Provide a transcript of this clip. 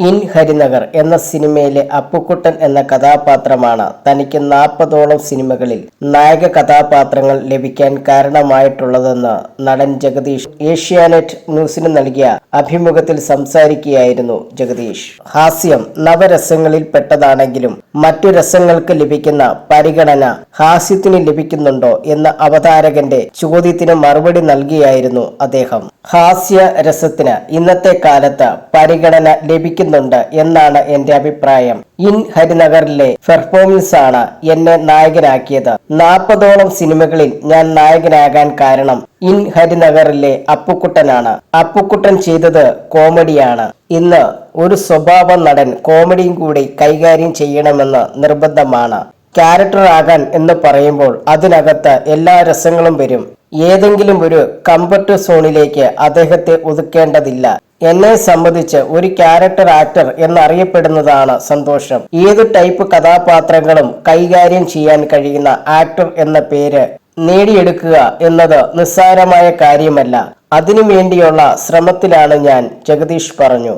In Harinagar എന്ന സിനിമയിലെ അപ്പുക്കുട്ടൻ എന്ന കഥാപാത്രമാണ് തനിക്ക് നാൽപ്പതോളം സിനിമകളിൽ നായക കഥാപാത്രങ്ങൾ ലഭിക്കാൻ കാരണമായിട്ടുള്ളതെന്ന് നടൻ ജഗദീഷ് ഏഷ്യാനെറ്റ് ന്യൂസിന് നൽകിയ അഭിമുഖത്തിൽ സംസാരിക്കുകയായിരുന്നു ജഗദീഷ്. ഹാസ്യം നവരസങ്ങളിൽ പെട്ടതാണെങ്കിലും മറ്റു രസങ്ങൾക്ക് ലഭിക്കുന്ന പരിഗണന ഹാസ്യത്തിന് ലഭിക്കുന്നുണ്ടോ എന്ന അവതാരകന്റെ ചോദ്യത്തിന് മറുപടി നൽകിയായിരുന്നു അദ്ദേഹം. ഹാസ്യ രസത്തിന് ഇന്നത്തെ കാലത്ത് പരിഗണന ലഭിക്കുന്നുണ്ട് എന്നാണ് എന്റെ അഭിപ്രായം. ഇൻ ഹരിനഗറിലെ പെർഫോമൻസ് ആണ് എന്നെ നായകനാക്കിയത്. നാൽപ്പതോളം സിനിമകളിൽ ഞാൻ നായകനാകാൻ കാരണം ഇൻ ഹരിനഗറിലെ അപ്പുക്കുട്ടനാണ്. അപ്പുക്കുട്ടൻ ചെയ്തത് കോമഡിയാണ്. ഇന്ന് ഒരു സ്വഭാവ നടൻ കോമഡിയും കൂടി കൈകാര്യം ചെയ്യണമെന്ന് നിർബന്ധമാണ്. ക്യാരക്ടർ ആകാൻ എന്ന് പറയുമ്പോൾ അതിനകത്ത് എല്ലാ രസങ്ങളും വരും. ഏതെങ്കിലും ഒരു കംഫർട്ട് സോണിലേക്ക് അദ്ദേഹത്തെ ഒതുക്കേണ്ടതില്ല. എന്നെ സംബന്ധിച്ച് ഒരു ക്യാരക്ടർ ആക്ടർ എന്നറിയപ്പെടുന്നതാണ് സന്തോഷം. ഏത് ടൈപ്പ് കഥാപാത്രങ്ങളും കൈകാര്യം ചെയ്യാൻ കഴിയുന്ന ആക്ടർ എന്ന പേര് നേടിയെടുക്കുക എന്നത് നിസ്സാരമായ കാര്യമല്ല. അതിനു വേണ്ടിയുള്ള ശ്രമത്തിലാണ് ഞാൻ ജഗദീഷ് പറഞ്ഞു.